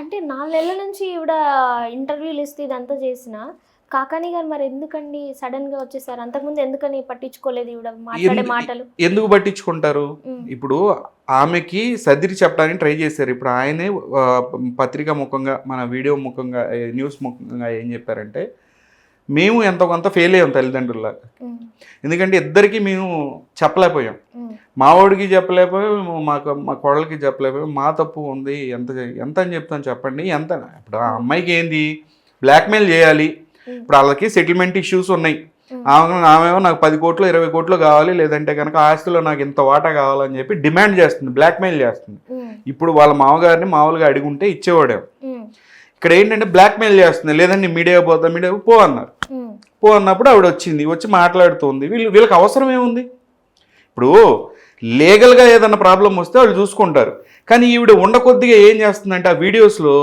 అంటే నాలుగు నెలల నుంచి ఈవిడ ఇంటర్వ్యూలు ఇస్తే ఇదంతా చేసిన కాకాని గారు మరి ఎందుకండి సడన్గా వచ్చేసారు? అంతకుముందు ఎందుకని పట్టించుకోలేదు ఈవిడ మాట్లాడే మాటలు? ఎందుకు పట్టించుకుంటారు? ఇప్పుడు ఆమెకి సర్దిరి చెప్పడానికి ట్రై చేశారు. ఇప్పుడు ఆయనే పత్రికా ముఖంగా మన వీడియో ముఖంగా న్యూస్ ముఖంగా ఏం చెప్పారంటే మేము ఎంతో కొంత ఫెయిల్ అయ్యాం తల్లిదండ్రుల ఉమ్, ఎందుకంటే ఇద్దరికి మేము చెప్పలేకపోయాం. ఉమ్, మా వాడికి చెప్పలేకపోయాం మాకు మా కోడలికి చెప్పలేకపోయాం మా తప్పు ఉంది ఎంత ఎంత అని చెప్తాను చెప్పండి ఎంత ఇప్పుడు ఆ అమ్మాయికి ఏంది? బ్లాక్మెయిల్ చేయాలి. ఇప్పుడు వాళ్ళకి సెటిల్మెంట్ ఇష్యూస్ ఉన్నాయి. ఆమె ఆమెమో నాకు పది కోట్లు ఇరవై కోట్లు కావాలి లేదంటే కనుక ఆస్తిలో నాకు ఇంత వాటా కావాలని చెప్పి డిమాండ్ చేస్తుంది బ్లాక్మెయిల్ చేస్తుంది. ఇప్పుడు వాళ్ళ మామగారిని మామూలుగా అడిగుంటే ఇచ్చేవాడేమో. ఉమ్, ఇక్కడ ఏంటంటే బ్లాక్మెయిల్ చేస్తుంది. లేదంటే మీడియా పోతా మీడియా పో అన్నారు. పో అన్నప్పుడు ఆవిడ వచ్చింది వచ్చి మాట్లాడుతుంది. వీళ్ళు వీళ్ళకి అవసరం ఏముంది? ఇప్పుడు లీగల్గా ఏదైనా ప్రాబ్లం వస్తే వాళ్ళు చూసుకుంటారు. కానీ ఈవిడ ఉండకొద్దిగా ఏం చేస్తుందంటే ఆ వీడియోస్లో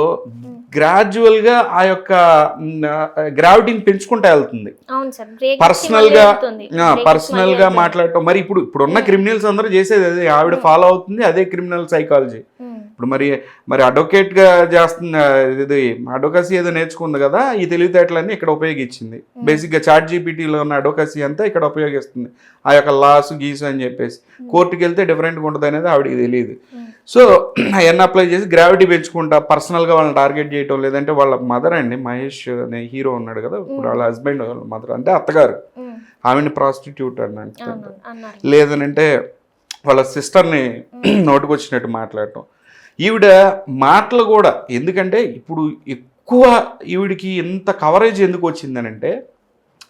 గ్రాడ్యువల్గా ఆ యొక్క గ్రావిటీని పెంచుకుంటూ వెళ్తుంది. అవును సార్ బ్రేక్ పర్సనల్గా పర్సనల్గా మాట్లాడటం. మరి ఇప్పుడు ఇప్పుడున్న క్రిమినల్స్ అందరూ చేసేది అదే. ఆవిడ ఫాలో అవుతుంది అదే క్రిమినల్ సైకాలజీ ఇప్పుడు మరి మరి అడ్వకేట్గా చేస్తున్న ఇది అడ్వకసీ ఏదో నేర్చుకుంది కదా ఈ తెలివితేటలన్నీ ఇక్కడ ఉపయోగించింది. బేసిక్గా చాట్ జీపీటీలో ఉన్న అడ్వకసీ అంతా ఇక్కడ ఉపయోగిస్తుంది. ఆ యొక్క లాస్ గీసు అని చెప్పేసి. కోర్టుకి వెళ్తే డిఫరెంట్గా ఉంటుంది అనేది ఆవిడకి తెలియదు సో అవన్నీ అప్లై చేసి గ్రావిటీ పెంచుకుంటా పర్సనల్గా వాళ్ళని టార్గెట్ చేయటం లేదంటే వాళ్ళ మదర్ అండి మహేష్ అనే హీరో ఉన్నాడు కదా ఇప్పుడు వాళ్ళ హస్బెండ్ వాళ్ళ మదర్ అంటే అత్తగారు. ఆవిడని ప్రాస్టిట్యూట్ అని అన్నారు. లేదనంటే వాళ్ళ సిస్టర్ని నోటుకొచ్చినట్టు మాట్లాడటం. ఈవిడ మాటలు కూడా ఎందుకంటే ఇప్పుడు ఎక్కువ ఈవిడికి ఎంత కవరేజ్ ఎందుకు వచ్చిందనంటే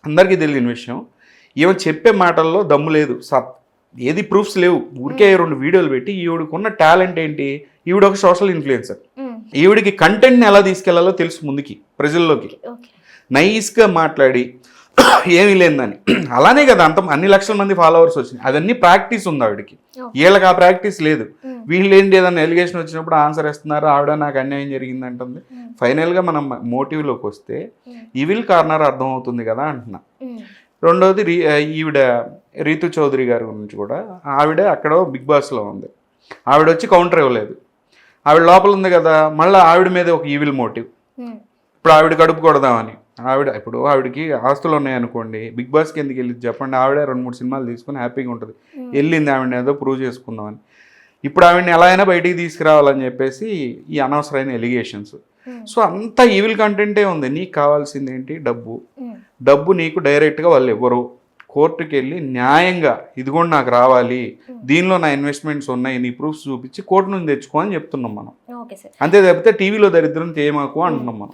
అందరికీ తెలియని విషయం. ఈమె చెప్పే మాటల్లో దమ్ము లేదు. సత్ ఏది ప్రూఫ్స్ లేవు. ఊరికే రెండు వీడియోలు పెట్టి ఈవిడకున్న టాలెంట్ ఏంటి? ఈవిడ ఒక సోషల్ ఇన్ఫ్లుయెన్సర్ ఈవిడికి కంటెంట్ని ఎలా తీసుకెళ్ళాలో తెలుసు ముందుకి ప్రజల్లోకి. నైస్గా మాట్లాడి ఏమీ లేదని అలానే కదా అంత అన్ని లక్షల మంది ఫాలోవర్స్ వచ్చినాయి. అవన్నీ ప్రాక్టీస్ ఉంది ఆవిడకి. వీళ్ళకి ఆ ప్రాక్టీస్ లేదు. వీళ్ళు ఏంటి ఏదైనా ఎలిగేషన్ వచ్చినప్పుడు ఆన్సర్ ఇస్తున్నారు? ఆవిడ నాకు అన్యాయం జరిగింది అంటుంది. ఫైనల్గా మనం మోటివ్లోకి వస్తే ఈవిల్ కార్నర్ అర్థం అవుతుంది కదా అంటున్నా. రెండోది రీ ఈవిడ రీతు చౌదరి గారి గురించి కూడా ఆవిడ అక్కడ బిగ్ బాస్లో ఉంది. ఆవిడ వచ్చి కౌంటర్ ఇవ్వలేదు. ఆవిడ లోపల ఉంది కదా మళ్ళీ ఆవిడ మీద ఒక ఈవిల్ మోటివ్ ఇప్పుడు ఆవిడ కడుపు కొడదామని. ఆవిడ ఇప్పుడు ఆవిడకి ఆస్తులు ఉన్నాయనుకోండి బిగ్ బాస్కి ఎందుకు వెళ్ళి చెప్పండి ఆవిడ రెండు మూడు సినిమాలు తీసుకుని హ్యాపీగా ఉంటుంది. వెళ్ళింది ఆవిడ ఏదో ప్రూవ్ చేసుకుందామని. ఇప్పుడు ఆవిడని ఎలా అయినా బయటికి తీసుకురావాలని చెప్పేసి ఈ అనవసరమైన ఎలిగేషన్స్. సో అంత ఈవిల్ కంటెంటే ఉంది. నీకు కావాల్సింది ఏంటి? డబ్బు. డబ్బు నీకు డైరెక్ట్గా వాళ్ళు ఇవ్వరు. కోర్టుకి వెళ్ళి న్యాయంగా ఇదిగోండి నాకు రావాలి దీనిలో నా ఇన్వెస్ట్మెంట్స్ ఉన్నాయి నీ ప్రూఫ్స్ చూపించి కోర్టు నుంచి తెచ్చుకో అని చెప్తున్నాం మనం. అంతే తప్పితే టీవీలో దరిద్రం తేమాకు అంటున్నాం మనం.